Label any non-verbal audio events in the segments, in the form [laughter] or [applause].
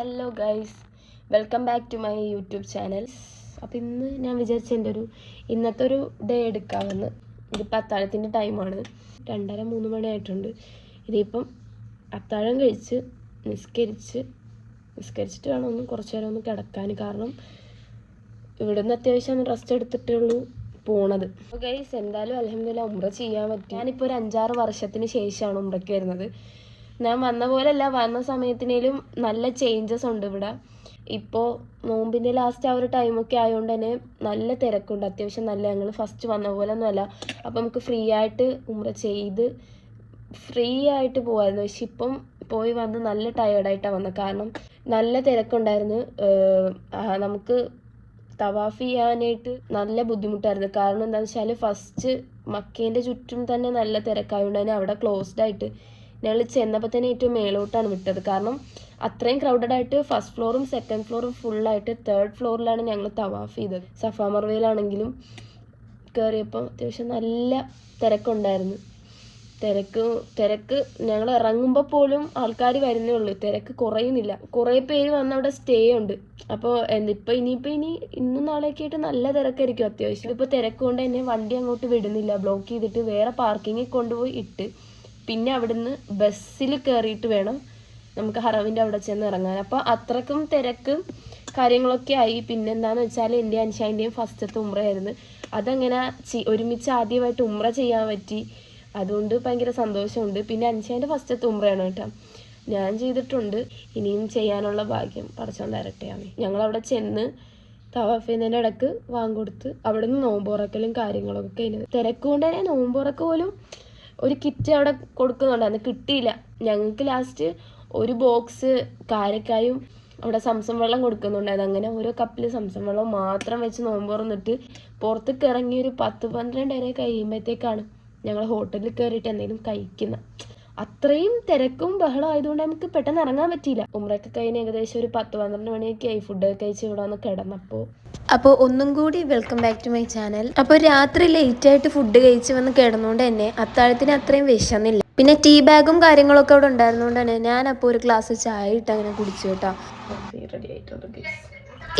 Hello guys welcome back to my YouTube channel അപ്പോൾ ഇന്ന് ഞാൻ വിചാരിച്ച എന്റെ ഒരു ഇന്നത്തെ ഒരു ഡേ എടുക്കാമെന്ന്. ഇതിപ്പോൾ അത്താഴത്തിന്റെ ടൈമാണ് രണ്ടര മൂന്ന് മണിയായിട്ടുണ്ട് ഇതിപ്പം അത്താഴം കഴിച്ച് നിസ്കരിച്ച് നിസ്കരിച്ചിട്ട് വേണം ഒന്ന് കുറച്ച് നേരം ഒന്ന് കിടക്കാൻ. കാരണം ഇവിടുന്ന് അത്യാവശ്യം റെസ്റ്റ് എടുത്തിട്ടേ ഉള്ളൂ പോണത്. ഗൈസ് എന്തായാലും അലഹമില്ല ഉമ്ര ചെയ്യാൻ പറ്റും. ഞാനിപ്പോൾ ഒരു അഞ്ചാറ് വർഷത്തിന് ശേഷമാണ് ഉമ്രയ്ക്ക് വരുന്നത്. ഞാൻ വന്ന പോലെയല്ല വന്ന സമയത്തിനേലും നല്ല ചേഞ്ചസ് ഉണ്ട് ഇവിടെ. ഇപ്പോൾ നോമ്പിന്റെ ലാസ്റ്റ് ആ ഒരു ടൈമൊക്കെ ആയതുകൊണ്ട് തന്നെ നല്ല തിരക്കുണ്ട് അത്യാവശ്യം നല്ല. ഞങ്ങൾ ഫസ്റ്റ് വന്ന പോലെ ഒന്നുമല്ല അപ്പോൾ നമുക്ക് ഫ്രീ ആയിട്ട് ഉമ്ര ചെയ്ത് ഫ്രീ ആയിട്ട് പോകാമായിരുന്നു പക്ഷെ ഇപ്പം പോയി വന്ന് നല്ല ടയേർഡായിട്ടാണ് വന്നത് കാരണം നല്ല തിരക്കുണ്ടായിരുന്നു. നമുക്ക് തവാഫ് ചെയ്യാനായിട്ട് നല്ല ബുദ്ധിമുട്ടായിരുന്നു. കാരണം എന്താണെന്ന് വെച്ചാൽ ഫസ്റ്റ് മക്കേന്റെ ചുറ്റും തന്നെ നല്ല തിരക്കായതുകൊണ്ട് തന്നെ അവിടെ ക്ലോസ്ഡ് ആയിട്ട് ഞങ്ങൾ ചെന്നപ്പോൾ തന്നെ ഏറ്റവും മേലോട്ടാണ് വിട്ടത്. കാരണം അത്രയും ക്രൗഡഡ് ആയിട്ട് ഫസ്റ്റ് ഫ്ലോറും സെക്കൻഡ് ഫ്ലോറും ഫുള്ളായിട്ട് തേർഡ് ഫ്ലോറിലാണ് ഞങ്ങൾ തവാഫ് ചെയ്തത്. സഫാ മർവയിലാണെങ്കിലും കയറിയപ്പോൾ അത്യാവശ്യം നല്ല തിരക്കുണ്ടായിരുന്നു. തിരക്ക് തിരക്ക് ഞങ്ങൾ ഇറങ്ങുമ്പോൾ പോലും ആൾക്കാർ വരുന്നേ ഉള്ളൂ. തിരക്ക് കുറയുന്നില്ല. കുറേ പേര് വന്ന് അവിടെ സ്റ്റേ ഉണ്ട്. അപ്പോൾ എന്തിപ്പോൾ ഇനിയിപ്പോൾ ഇനി ഇന്നും നാളെയൊക്കെ ആയിട്ട് നല്ല തിരക്കായിരിക്കും അത്യാവശ്യം. ഇപ്പോൾ തിരക്ക് കൊണ്ട് തന്നെ വണ്ടി അങ്ങോട്ട് വിടുന്നില്ല. ബ്ലോക്ക് ചെയ്തിട്ട് വേറെ പാർക്കിങ്ങിൽ കൊണ്ടുപോയി ഇട്ട് പിന്നെ അവിടുന്ന് ബസ്സിൽ കയറിയിട്ട് വേണം നമുക്ക് ഹറവിന്റെ അവിടെ ചെന്ന് ഇറങ്ങാൻ. അപ്പോൾ അത്രക്കും തിരക്ക് കാര്യങ്ങളൊക്കെ ആയി. പിന്നെ എന്താണെന്ന് വെച്ചാൽ എന്റെ അനുഷാന്റെയും ഫസ്റ്റത്തെ ഉമ്രയായിരുന്നു. അതങ്ങനെ ഒരുമിച്ച് ആദ്യമായിട്ട് ഉമ്ര ചെയ്യാൻ പറ്റി. അതുകൊണ്ട് ഭയങ്കര സന്തോഷമുണ്ട്. പിന്നെ അനുഷാന്റെ ഫസ്റ്റത്തെ ഉമ്രയാണ് കേട്ടോ. ഞാൻ ചെയ്തിട്ടുണ്ട്. ഇനിയും ചെയ്യാനുള്ള ഭാഗ്യം പടച്ചോൻ തരട്ടെ ആമേ ഞങ്ങളവിടെ ചെന്ന് തവാഫ് ചെയ്യുന്നതിന്റെ ഇടയ്ക്ക് വാങ്ങിക്കൊടുത്ത് അവിടെ നിന്ന് നോമ്പുറക്കലും കാര്യങ്ങളൊക്കെ കഴിഞ്ഞത് തിരക്കുകൊണ്ട് തന്നെ നോമ്പുറക്ക് പോലും ഒരു കിറ്റ് അവിടെ കൊടുക്കുന്നുണ്ടായിരുന്നു കിട്ടിയില്ല. ഞങ്ങൾക്ക് ലാസ്റ്റ് ഒരു ബോക്സ് കാരക്കായും അവിടെ സംസം വെള്ളം കൊടുക്കുന്നുണ്ടായത് അങ്ങനെ ഓരോ കപ്പിൽ സംസം വെള്ളം മാത്രം വെച്ച് നോമ്പ് തുറന്നിട്ട് പുറത്തേക്ക് ഇറങ്ങി ഒരു പത്ത് പന്ത്രണ്ട് വരെ കഴിയുമ്പോഴത്തേക്കാണ് ഞങ്ങൾ ഹോട്ടലിൽ കയറിയിട്ട് എന്തെങ്കിലും കഴിക്കുന്നത് അത്രയും തിരക്കും ബഹളം ആയതുകൊണ്ട് നമുക്ക് പെട്ടെന്ന് ഇറങ്ങാൻ പറ്റിയില്ല. ഉമ്രൊക്കെ കഴിഞ്ഞ് ഏകദേശം ഒരു പത്ത് പന്ത്രണ്ട് മണിയൊക്കെ ആയി. ഫുഡൊക്കെ കഴിച്ച് ഇവിടെ വന്ന് കിടന്നപ്പോൾ അപ്പോൾ ഒന്നും കൂടി welcome back to my channel അപ്പോൾ രാത്രി ലേറ്റ് ആയിട്ട് ഫുഡ് കഴിച്ച് വന്ന് കിടന്നുകൊണ്ട് തന്നെ അത്താഴത്തിന് അത്രയും വിശന്നില്ല. പിന്നെ ടീ ബാഗും കാര്യങ്ങളൊക്കെ അവിടെ ഉണ്ടായിരുന്നുകൊണ്ട് തന്നെ ഞാൻ അപ്പോൾ ഒരു ഗ്ലാസ് ചായ ഇട്ട് അങ്ങനെ കുടിച്ചു കേട്ടോ. റെഡി ആയിട്ടുണ്ട്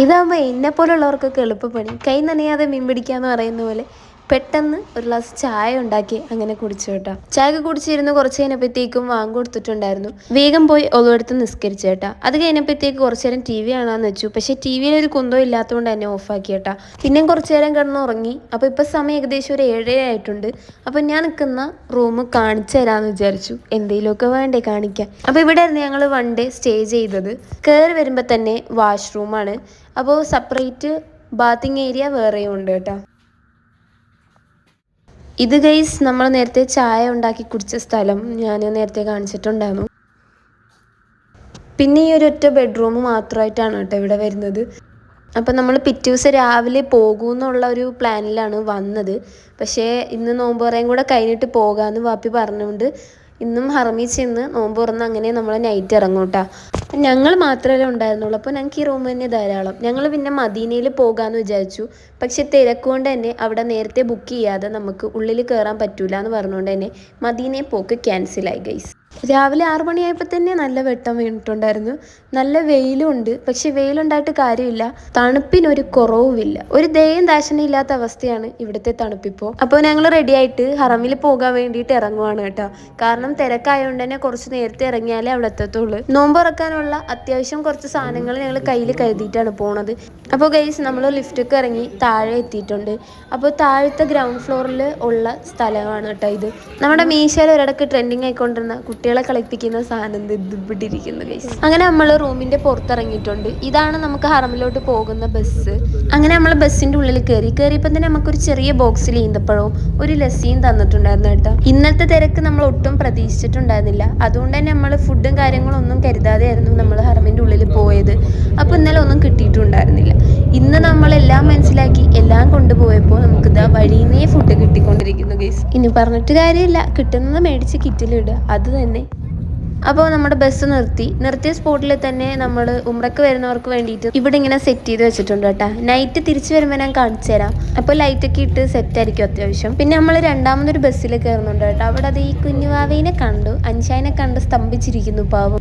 ഇതാകുമ്പോൾ എന്നെ പോലുള്ളവർക്കൊക്കെ എളുപ്പപ്പണി. കൈ നനയാതെ മീൻ പിടിക്കാന്ന് പറയുന്ന പോലെ പെട്ടെന്ന് ഒരു ഗ്ലാസ് ചായ ഉണ്ടാക്കി അങ്ങനെ കുടിച്ചു കേട്ടോ. ചായ ഒക്കെ കുടിച്ചിരുന്ന് കുറച്ച് കഴിഞ്ഞപ്പോഴത്തേക്കും വാങ്ങി കൊടുത്തിട്ടുണ്ടായിരുന്നു. വേഗം പോയി ഒരിടത്ത് നിസ്കരിച്ചു കേട്ടാ. അത് കഴിഞ്ഞപ്പോഴത്തേക്ക് കുറച്ച് നേരം ടി വി കാണാന്ന് വെച്ചു. പക്ഷേ ടി വിയിൽ ഒരു കുന്തോ ഇല്ലാത്തതുകൊണ്ട് തന്നെ ഓഫാക്കി കേട്ടാ. പിന്നെയും കുറച്ച് നേരം കിടന്ന് ഉറങ്ങി. അപ്പോൾ ഇപ്പോൾ സമയം ഏകദേശം ഒരു ഏഴര ആയിട്ടുണ്ട്. അപ്പോൾ ഞാൻ നിൽക്കുന്ന റൂം കാണിച്ചു തരാമെന്ന് വിചാരിച്ചു. എന്തെങ്കിലുമൊക്കെ വേണ്ടേ കാണിക്കാൻ. അപ്പോൾ ഇവിടെ ആയിരുന്നു ഞങ്ങൾ വൺ ഡേ സ്റ്റേ ചെയ്തത്. കയറി വരുമ്പോൾ തന്നെ വാഷ്റൂമാണ് അപ്പോൾ സെപ്പറേറ്റ് ബാത്തിങ് ഏരിയ വേറെയും ഉണ്ട് കേട്ടോ. ഇത് ഗൈസ് നമ്മൾ നേരത്തെ ചായ ഉണ്ടാക്കി കുടിച്ച സ്ഥലം ഞാൻ നേരത്തെ കാണിച്ചിട്ടുണ്ടായിരുന്നു. പിന്നെ ഈ ഒരു ഒറ്റ ബെഡ്റൂം മാത്രമായിട്ടാണ് കേട്ടോ ഇവിടെ വരുന്നത്. അപ്പം നമ്മൾ പിറ്റേ ദിവസം രാവിലെ പോകുമെന്നുള്ള ഒരു പ്ലാനിലാണ് വന്നത്. പക്ഷേ ഇന്ന് നോമ്പ് പറയും കൂടെ കഴിഞ്ഞിട്ട് പോകാമെന്ന് വാപ്പി പറഞ്ഞുകൊണ്ട് ഇന്നും ഹർമി ചെന്ന് നോമ്പ് തുറന്ന് അങ്ങനെ നമ്മൾ നൈറ്റ് ഇറങ്ങും ഞങ്ങൾ മാത്രമേ ഉണ്ടായിരുന്നുള്ളൂ. അപ്പോൾ ഞങ്ങൾക്ക് ഈ റൂം തന്നെ ധാരാളം. ഞങ്ങൾ പിന്നെ മദീനയിൽ പോകാമെന്ന് വിചാരിച്ചു. പക്ഷെ തിരക്കുകൊണ്ട് തന്നെ അവിടെ നേരത്തെ ബുക്ക് ചെയ്യാതെ നമുക്ക് ഉള്ളിൽ കയറാൻ പറ്റൂല എന്ന് പറഞ്ഞുകൊണ്ട് തന്നെ മദീനയെ പോക്ക് ക്യാൻസലായി ഗൈസ് രാവിലെ ആറു മണിയായപ്പോൾ തന്നെ നല്ല വെട്ടം വീണിട്ടുണ്ടായിരുന്നു. നല്ല വെയിലും ഉണ്ട്. പക്ഷെ വെയിലുണ്ടായിട്ട് കാര്യമില്ല. തണുപ്പിനൊരു കുറവുമില്ല. ഒരു ദയം ദാശനം ഇല്ലാത്ത അവസ്ഥയാണ് ഇവിടുത്തെ തണുപ്പിപ്പോൾ അപ്പോൾ ഞങ്ങൾ റെഡി ആയിട്ട് ഹറമിൽ പോകാൻ വേണ്ടിയിട്ട് ഇറങ്ങുവാണ് കേട്ടോ. കാരണം തിരക്കായതുകൊണ്ട് തന്നെ കുറച്ച് നേരത്തെ ഇറങ്ങിയാലേ അവിടെ എത്തത്തുള്ളൂ നോമ്പ് തുറക്കാനുള്ള അത്യാവശ്യം കുറച്ച് സാധനങ്ങൾ ഞങ്ങൾ കയ്യിൽ കരുതിയിട്ടാണ് പോണത്. അപ്പോൾ ഗൈസ് നമ്മൾ ലിഫ്റ്റൊക്കെ ഇറങ്ങി താഴെ എത്തിയിട്ടുണ്ട്. അപ്പോൾ താഴത്തെ ഗ്രൗണ്ട് ഫ്ലോറിൽ ഉള്ള സ്ഥലമാണ് കേട്ടോ ഇത്. നമ്മുടെ മീശയിൽ ഒരിടക്ക് ട്രെൻഡിങ് ആയിക്കൊണ്ടിരുന്ന കുട്ടികളെ കളിപ്പിക്കുന്ന സാധനം ഇവിടെ ഗൈസ് അങ്ങനെ നമ്മൾ റൂമിന്റെ പുറത്തിറങ്ങിയിട്ടുണ്ട്. ഇതാണ് നമുക്ക് ഹറമിലോട്ട് പോകുന്ന ബസ് അങ്ങനെ നമ്മൾ ബസ്സിന്റെ ഉള്ളിൽ കയറി. കയറിയപ്പോൾ തന്നെ നമുക്കൊരു ചെറിയ ബോക്സിൽ ഈന്തപ്പഴവും ഒരു ലസ്സിയും തന്നിട്ടുണ്ടായിരുന്നു കേട്ടോ. ഇന്നത്തെ തിരക്ക് നമ്മൾ ഒട്ടും പ്രതീക്ഷിച്ചിട്ടുണ്ടായിരുന്നില്ല. അതുകൊണ്ട് തന്നെ നമ്മൾ ഫുഡും കാര്യങ്ങളും ഒന്നും കരുതാതെയായിരുന്നു നമ്മൾ ഹറമിന്റെ ഉള്ളിൽ പോയത്. അപ്പോൾ ഇന്നലെ ഒന്നും കിട്ടിയിട്ടുണ്ടായിരുന്നില്ല. ഇന്ന് നമ്മളെല്ലാം മനസ്സിലാക്കി എല്ലാം കൊണ്ടുപോയപ്പോൾ നമുക്ക് ഇതാ വഴിയുന്നേ ഫുഡ് കിട്ടിക്കൊണ്ടിരിക്കുന്നു ഗൈസ് ഇനി പറഞ്ഞിട്ട് കാര്യമില്ല. കിട്ടുന്നത് മേടിച്ച് കിറ്റിലിടുക അത് തന്നെ. അപ്പോൾ നമ്മുടെ ബസ് നിർത്തി. നിർത്തിയ സ്പോട്ടിൽ തന്നെ നമ്മൾ ഉമ്രക്ക് വരുന്നവർക്ക് വേണ്ടിയിട്ട് ഇവിടെ ഇങ്ങനെ സെറ്റ് ചെയ്ത് വെച്ചിട്ടുണ്ട് കേട്ടോ. നൈറ്റ് തിരിച്ചു വരുമ്പോൾ ഞാൻ കാണിച്ചു തരാം. അപ്പോൾ ലൈറ്റൊക്കെ ഇട്ട് സെറ്റ് ആയിരിക്കും അത്യാവശ്യം. പിന്നെ നമ്മൾ രണ്ടാമതൊരു ബസ്സിൽ കയറുന്നുണ്ട് കേട്ടോ. അവിടെ അത് ഈ കുഞ്ഞുവാവേനെ കണ്ടു. അൻഷാനെ കണ്ട് സ്തംഭിച്ചിരിക്കുന്നു പാവം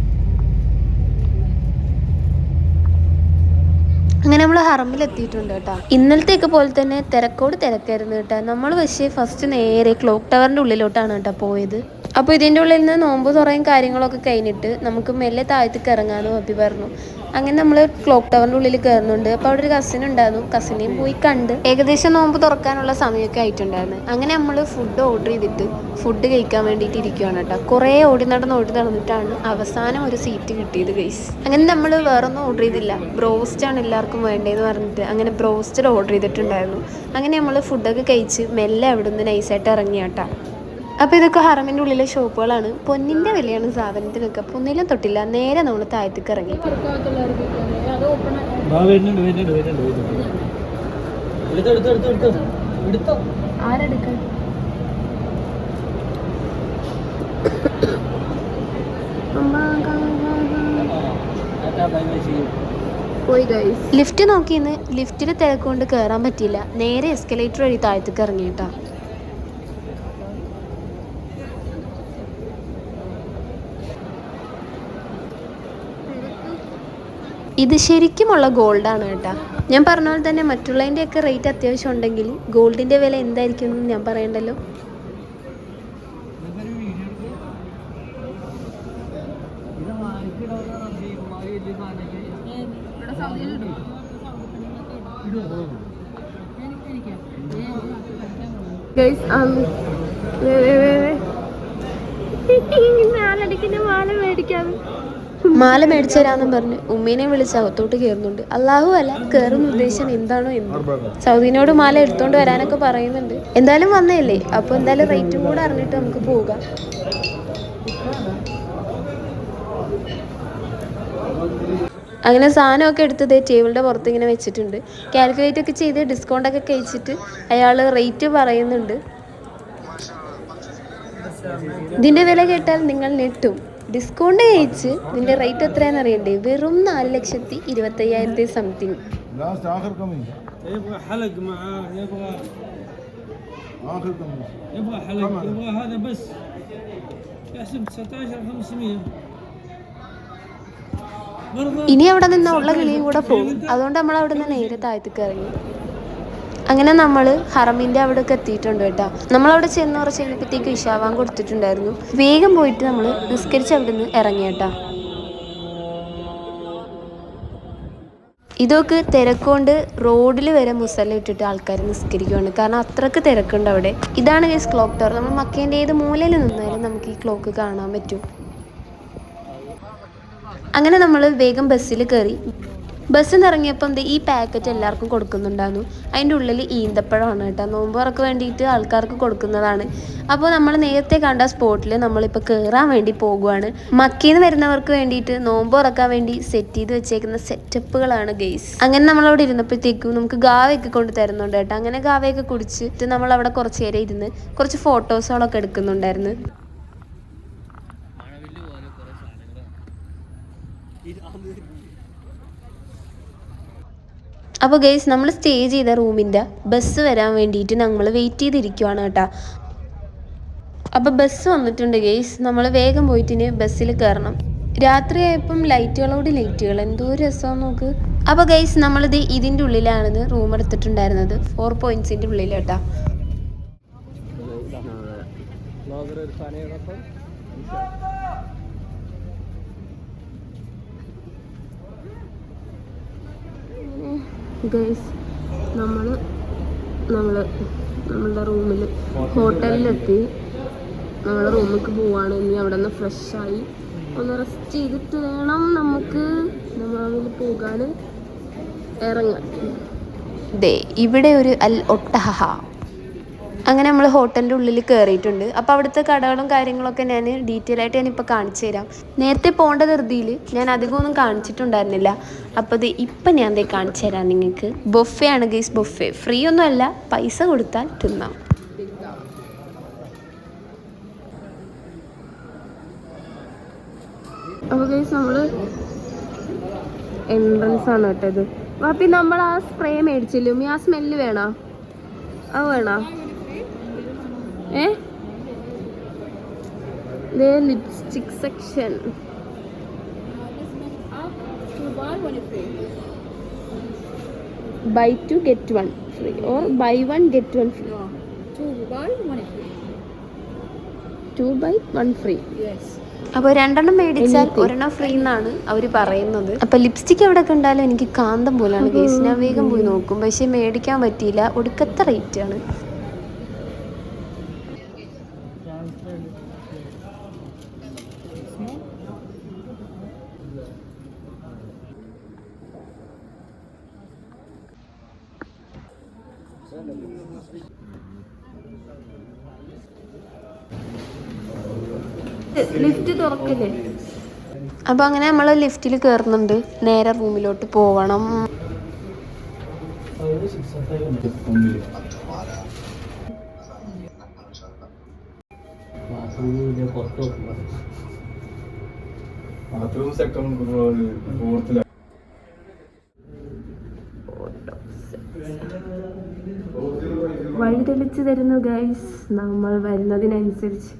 അങ്ങനെ നമ്മൾ ഹറമിലെത്തിയിട്ടുണ്ട് കേട്ടോ. ഇന്നലത്തേക്ക് പോലെ തന്നെ തിരക്കോട് തിരക്കായിരുന്നു കേട്ടോ. നമ്മൾ പക്ഷേ ഫസ്റ്റ് നേരെ ക്ലോക്ക് ടവറിന്റെ ഉള്ളിലോട്ടാണ് കേട്ടോ പോയത്. അപ്പോൾ ഇതിന്റെ ഉള്ളിൽ നിന്ന് നോമ്പ് തുറയും കാര്യങ്ങളൊക്കെ കഴിഞ്ഞിട്ട് നമുക്ക് മെല്ലെ താഴത്തേക്ക് ഇറങ്ങാനും അപ്പി പറഞ്ഞു. അങ്ങനെ നമ്മൾ ക്ലോക്ക് ടവറിന്റെ ഉള്ളിൽ കയറുന്നുണ്ട് അപ്പോൾ അവിടെ ഒരു കസിൻ ഉണ്ടായിരുന്നു. കസിനെയും പോയി കണ്ട്. ഏകദേശം നോമ്പ് തുറക്കാനുള്ള സമയമൊക്കെ ആയിട്ടുണ്ടായിരുന്നു. അങ്ങനെ നമ്മൾ ഫുഡ് ഓർഡർ ചെയ്തിട്ട് ഫുഡ് കഴിക്കാൻ വേണ്ടിയിട്ട് ഇരിക്കുകയാണ് കേട്ടോ. കുറേ ഓടി നടന്ന് ഓടി നടന്നിട്ടാണ് അവസാനം ഒരു സീറ്റ് കിട്ടിയത് ഗൈസ് അങ്ങനെ നമ്മൾ വേറൊന്നും ഓർഡർ ചെയ്തില്ല. ബ്രോസ്റ്റ് ആണ് എല്ലാവർക്കും വേണ്ടതെന്ന് പറഞ്ഞിട്ട് അങ്ങനെ ബ്രോസ്റ്റഡ് ഓർഡർ ചെയ്തിട്ടുണ്ടായിരുന്നു. അങ്ങനെ നമ്മൾ ഫുഡൊക്കെ കഴിച്ച് മെല്ലെ അവിടെ നിന്ന് നൈസായിട്ട് ഇറങ്ങിയാട്ടാ. അപ്പോൾ ഇതൊക്കെ ഹറമിന്റെ ഉള്ളിലെ ഷോപ്പുകളാണ്. പൊന്നിന്റെ വിലയാണ് സാധനത്തിനൊക്കെ. പൊന്നിലും ഒന്നിലും തൊട്ടില്ല. നേരെ നമ്മൾ താഴത്തേക്ക് ഇറങ്ങി. ലിഫ്റ്റ് നോക്കിന്ന് ലിഫ്റ്റിൽ തിരക്കൊണ്ട് കയറാൻ പറ്റിയില്ല. നേരെ എസ്കലേറ്റർ വഴി താഴത്തേക്ക് ഇറങ്ങി ഇത് ശരിക്കുമുള്ള ഗോൾഡാണ് കേട്ടോ. ഞാൻ പറഞ്ഞ പോലെ തന്നെ മറ്റുള്ളതിന്റെ ഒക്കെ റേറ്റ് അത്യാവശ്യം ഉണ്ടെങ്കിൽ ഗോൾഡിന്റെ വില എന്തായിരിക്കും എന്ന് ഞാൻ പറയണ്ടല്ലോ? മാല [laughs] മേടിച്ചു തരാന്നും പറഞ്ഞ്. ഉമ്മീനെ വിളിച്ച് അകത്തോട്ട് കയറുന്നുണ്ട്. അള്ളാഹു അല്ല കയറുന്ന ഉദ്ദേശം എന്താണോ എന്ന്. സൗദിനോട് മാല എടുത്തോണ്ട് വരാനൊക്കെ പറയുന്നുണ്ട്. എന്തായാലും വന്നതല്ലേ അപ്പൊ എന്തായാലും റേറ്റും കൂടെ അറിഞ്ഞിട്ട് നമുക്ക് പോകാം. അങ്ങനെ സാധനമൊക്കെ എടുത്തത് ടേബിളിന്റെ പുറത്ത് ഇങ്ങനെ വെച്ചിട്ടുണ്ട്. കാൽക്കുലേറ്റ് ഒക്കെ ചെയ്ത് ഡിസ്കൗണ്ട് ഒക്കെ കഴിച്ചിട്ട് അയാൾ റേറ്റ് പറയുന്നുണ്ട്. ഇതിന്റെ വില കേട്ടാൽ നിങ്ങൾ ഞെട്ടും. ഡിസ്കൗണ്ട് കഴിച്ച് ഇതിന്റെ റേറ്റ് എത്രയാന്ന് അറിയണ്ടേ? വെറും നാല് ലക്ഷത്തി ഇരുപത്തയ്യായിരത്തി സംതിങ് ഇനി അവിടെ നിന്ന് ഉള്ള കിളിയും കൂടെ പോകും. അതുകൊണ്ട് നമ്മൾ അവിടെ നിന്ന് നേരെ താഴ്ത്തി അങ്ങനെ നമ്മൾ ഹറമിന്റെ ഒക്കെ എത്തിയിട്ടുണ്ട് കേട്ടോ. നമ്മളവിടെ ചെന്ന് കുറച്ച് കഴിഞ്ഞപ്പോഴത്തേക്ക് ഇഷാവാൻ കൊടുത്തിട്ടുണ്ടായിരുന്നു. വേഗം പോയിട്ട് നമ്മൾ നിസ്കരിച്ച് അവിടെ നിന്ന് ഇറങ്ങി കേട്ടോ. ഇതൊക്കെ തിരക്കൊണ്ട് റോഡിൽ വരെ മുസല്ല ഇട്ടിട്ട് ആൾക്കാർ നിസ്കരിക്കുകയാണ് കാരണം അത്രയ്ക്ക് തിരക്കുണ്ട് അവിടെ. ഇതാണ് ഗൈസ് ക്ലോക്ക് ടവർ നമ്മൾ മക്കേന്റെ ഏത് മൂലയിൽ നിന്നാലും നമുക്ക് ഈ ക്ലോക്ക് കാണാൻ പറ്റും. അങ്ങനെ നമ്മൾ വേഗം ബസ്സിൽ കയറി ബസ്സിൽ നിന്ന് ഇറങ്ങിയപ്പം ഈ പാക്കറ്റ് എല്ലാവർക്കും കൊടുക്കുന്നുണ്ടായിരുന്നു. അതിന്റെ ഉള്ളിൽ ഈന്തപ്പഴമാണ് കേട്ടോ. നോമ്പുറക്ക് വേണ്ടിയിട്ട് ആൾക്കാർക്ക് കൊടുക്കുന്നതാണ്. അപ്പോൾ നമ്മൾ നേരത്തെ കണ്ട സ്പോട്ടിൽ നമ്മളിപ്പോൾ കയറാൻ വേണ്ടി പോകുവാണ്. മക്കീന്ന് വരുന്നവർക്ക് വേണ്ടിയിട്ട് നോമ്പ് തുറക്കാൻ വേണ്ടി സെറ്റ് ചെയ്ത് വെച്ചേക്കുന്ന സെറ്റപ്പുകളാണ് ഗെയ്സ് അങ്ങനെ നമ്മളവിടെ ഇരുന്നപ്പോഴത്തേക്കും നമുക്ക് ഗാവയൊക്കെ കൊണ്ട് തരുന്നുണ്ട് കേട്ടോ. അങ്ങനെ ഗാവയൊക്കെ കുടിച്ചിട്ട് നമ്മൾ അവിടെ കുറച്ച് നേരം ഇരുന്ന് കുറച്ച് ഫോട്ടോസുകളൊക്കെ എടുക്കുന്നുണ്ടായിരുന്നു. അപ്പോൾ ഗൈസ് നമ്മൾ സ്റ്റേ ചെയ്ത റൂമിന്റെ ബസ് വരാൻ വേണ്ടിയിട്ട് നമ്മൾ വെയിറ്റ് ചെയ്തിരിക്കുവാണ് കേട്ടോ. അപ്പോൾ ബസ് വന്നിട്ടുണ്ട് ഗെയ്സ് നമ്മൾ വേഗം പോയിട്ടിന് ബസ്സിൽ കയറണം രാത്രിയായപ്പം ലൈറ്റുകളോട് ലൈറ്റുകൾ എന്തോ രസമാണ് നോക്ക്. അപ്പോൾ ഗൈസ് നമ്മളിത് ഇതിന്റെ ഉള്ളിലാണെന്ന് റൂം എടുത്തിട്ടുണ്ടായിരുന്നത്. ഫോർ പോയിൻസിന്റെ ഉള്ളിൽ കേട്ടോ. ഒരു ഗൈസ് നമ്മൾ നമ്മൾ നമ്മളുടെ റൂമിൽ ഹോട്ടലിലെത്തി. നമ്മളെ റൂമിലേക്ക് പോവാണ്. ഇനി അവിടെ നിന്ന് ഫ്രഷായി ഒന്ന് റെസ്റ്റ് ചെയ്തിട്ട് വേണം നമുക്ക് നമ്മളിൽ പോകാൻ ഇറങ്ങാൻ. ദേ ഇവിടെ ഒരു അൽ ഒട്ടഹ അങ്ങനെ നമ്മൾ ഹോട്ടലിന്റെ ഉള്ളിൽ കയറിയിട്ടുണ്ട് അപ്പോൾ അവിടുത്തെ കടകളും കാര്യങ്ങളൊക്കെ ഞാൻ ഡീറ്റെയിൽ ആയിട്ട് ഞാനിപ്പോൾ കാണിച്ചു തരാം. നേരത്തെ പോകേണ്ട ധൃതിയിൽ ഞാൻ അധികമൊന്നും കാണിച്ചിട്ടുണ്ടായിരുന്നില്ല. അപ്പോൾ ഇത് ഇപ്പം ഞാൻ ദേ കാണിച്ചു തരാം നിങ്ങൾക്ക്. ബൊഫെ ആണ് ഗൈസ് ബൊഫെ ഫ്രീ ഒന്നും അല്ല പൈസ കൊടുത്താൽ തിന്നാം. അപ്പോൾ ഗൈസ് നമ്മൾ എൻട്രൻസ് ആണ് കേട്ടോ ഇത്. വാപ്പി നമ്മൾ ആ സ്പ്രേ മേടിച്ചില്ലേ? ആ സ്മെല്ല് വേണോ? അത് വേണോ? ഏ? Lipstick section buy two get one free or buy one get one free. Two buy one free. അപ്പോൾ രണ്ടെണ്ണം മേടിച്ചാൽ ഒരെണ്ണം ഫ്രീ എന്നാണ് അവർ പറയുന്നത്. അപ്പോൾ ലിപ്സ്റ്റിക് എവിടെ കണ്ടാലും എനിക്ക് കാന്തം പോലാണ്. കേസ് ഞാൻ വേഗം പോയി നോക്കും. പക്ഷെ മേടിക്കാൻ പറ്റിയില്ല. ഒടുക്കത്തെ റേറ്റ് ലിഫ്റ്റ് തുറക്കില്ലേ? അപ്പോൾ അങ്ങനെ നമ്മൾ ലിഫ്റ്റിൽ കയറുന്നുണ്ട് നേരെ റൂമിലോട്ട് നോക്കുമ്പോൾ ബാത്റൂം സെക്ടർ ഫോർത്തില തെളിച്ച് തരുന്നു ഗൈസ് നമ്മൾ വരുന്നതിനനുസരിച്ച്.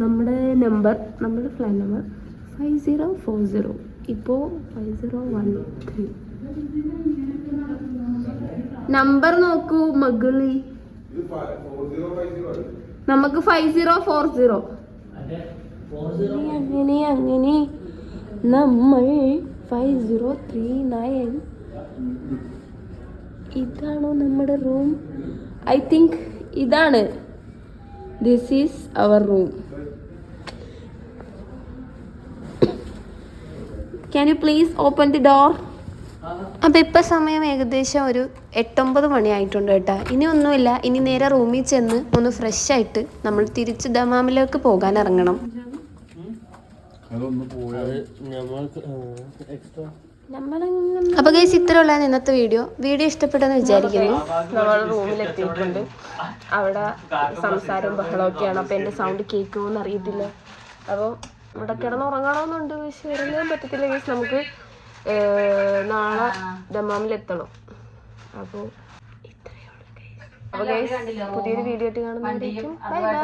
നമ്മുടെ നമ്പർ നമ്മുടെ flan number five zero four zero ഇപ്പോൾ five zero one three number നോക്കൂ മകളി. നമുക്ക് ഫൈവ് സീറോ ഫോർ സീറോ അങ്ങനെ അങ്ങനെ നമ്മൾ ഫൈവ് സീറോ ത്രീ നയൻ ഇതാണോ നമ്മുടെ റൂം ഐ തിങ്ക് ഇതാണ്. This is our room can you please open the door അപ്പം ഇപ്പം സമയം ഏകദേശം ഒരു എട്ടൊമ്പത് മണിയായിട്ടുണ്ട് കേട്ടോ. ഇനി ഒന്നുമില്ല. ഇനി നേരെ റൂമിൽ ചെന്ന് ഒന്ന് ഫ്രഷ് ആയിട്ട് നമ്മൾ തിരിച്ച് ദമാമിലേക്ക് പോകാൻ ഇറങ്ങണം. അതൊന്ന് ഗൈസ് ഇത്ര എക്സ്ട്രാ അപ്പോൾ ഗൈസ് ഇന്നത്തെ വീഡിയോ വീഡിയോ ഇഷ്ടപ്പെട്ടെന്ന് വിചാരിക്കുന്നു. നമ്മൾ റൂമിലെത്തിയിട്ടുണ്ട് അവിടെ സംസാരം ബഹളമൊക്കെയാണ്. അപ്പോൾ എന്റെ സൗണ്ട് കേൾക്കുമെന്ന് അറിയത്തില്ല. അപ്പോൾ ഇവിടെ കിടന്ന് ഉറങ്ങണമെന്നുണ്ട് പക്ഷെ ഉറങ്ങാൻ പറ്റത്തില്ല ഗൈസ് നമുക്ക് നാളെ നാളെ ദമാമിലെത്തണം അപ്പോൾ ഇത്രയേ ഉള്ളൂ അപ്പോൾ ഗൈസ് പുതിയൊരു വീഡിയോ ആയിട്ട് കാണുന്നതായിരിക്കും ബൈ ബൈ